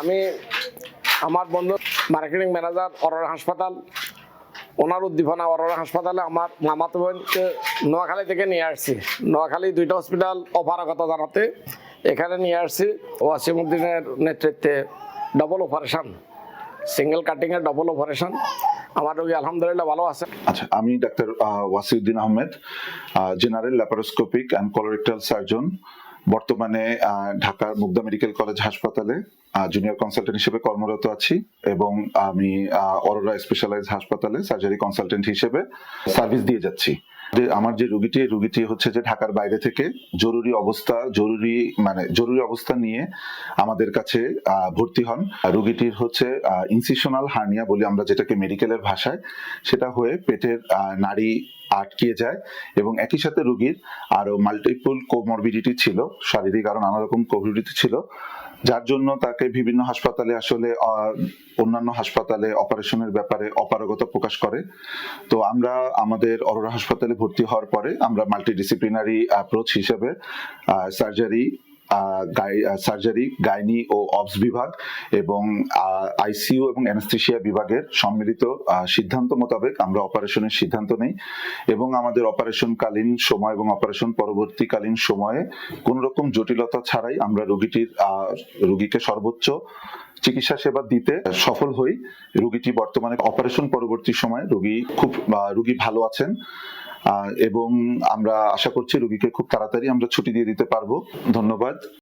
আমি আমার বন্ধু মার্কেটিং ম্যানেজার অরোরা হাসপাতাল ওনার উদ্দীপনা অরোরা হাসপাতালে আমার মামাতো বোনকে নোয়াখালী থেকে নিয়ে আসছি। নোয়াখালী দুইটা হসপিটাল অপারগতা জানাতে এখানে নিয়ে আসছি। ওয়াসিমুদ্দিনের নেতৃত্বে ডবল অপারেশন সিঙ্গেল কাটিংয়ের ডবল অপারেশন আমার রোগী আলহামদুলিল্লাহ ভালো আছে। আচ্ছা আমি doctor Wasiuddin Ahmed general laparoscopic and colorectal surgeon বর্তমানে ঢাকার মুগদা মেডিকেল কলেজ হাসপাতালে জুনিয়র কনসালটেন্ট হিসেবে কর্মরত আছি এবং আমি অরোরা স্পেশালাইজ হাসপাতালে সার্জারি কনসালটেন্ট হিসেবে সার্ভিস দিয়ে যাচ্ছি। আমার যে রুগীটি রুগীটি হচ্ছে যে ঢাকার বাইরে থেকে জরুরি অবস্থা জরুরি মানে জরুরি অবস্থা নিয়ে আমাদের কাছে ভর্তি হন। রুগীটির হচ্ছে ইনসিশনাল হার্নিয়া বলি আমরা যেটাকে মেডিকেলের ভাষায়। সেটা হয়ে পেটের আহ, নাড়ি আটকে যায় এবং একই সাথে রুগীর আরও মাল্টিপল কোমরবিডিটি ছিল শারীরিক আরও নানা রকম কোমরবিডিটি ছিল। যার জন্য তাকে বিভিন্ন হাসপাতালে আসলে অন্যান্য হাসপাতালে অপারেশনের ব্যাপারে অপারগতা প্রকাশ করে। তো আমরা আমাদের অরোরা হাসপাতালে ভর্তি হওয়ার পরে আমরা মাল্টিডিসিপ্লিনারি অ্যাপ্রোচ হিসেবে সার্জারি সার্জারি গাইনি ও অবস বিভাগ এবং আইসিইউ এবং অ্যানেস্থেশিয়া বিভাগের সম্মিলিত সিদ্ধান্ত মোতাবেক আমরা অপারেশনের সিদ্ধান্ত নেই এবং আমাদের অপারেশনকালীন সময় এবং অপারেশন পরবর্তীকালীন সময়ে কোন রকম জটিলতা ছাড়াই আমরা রোগীটির রোগীকে সর্বোচ্চ চিকিৎসা সেবা দিতে সফল হই। রোগীটি বর্তমানে অপারেশন পরবর্তী সময় রোগী খুব রোগী ভালো আছেন। এবং আমরা আশা করছি রুগীকে খুব তাড়াতাড়ি আমরা ছুটি দিয়ে দিতে পারব। ধন্যবাদ।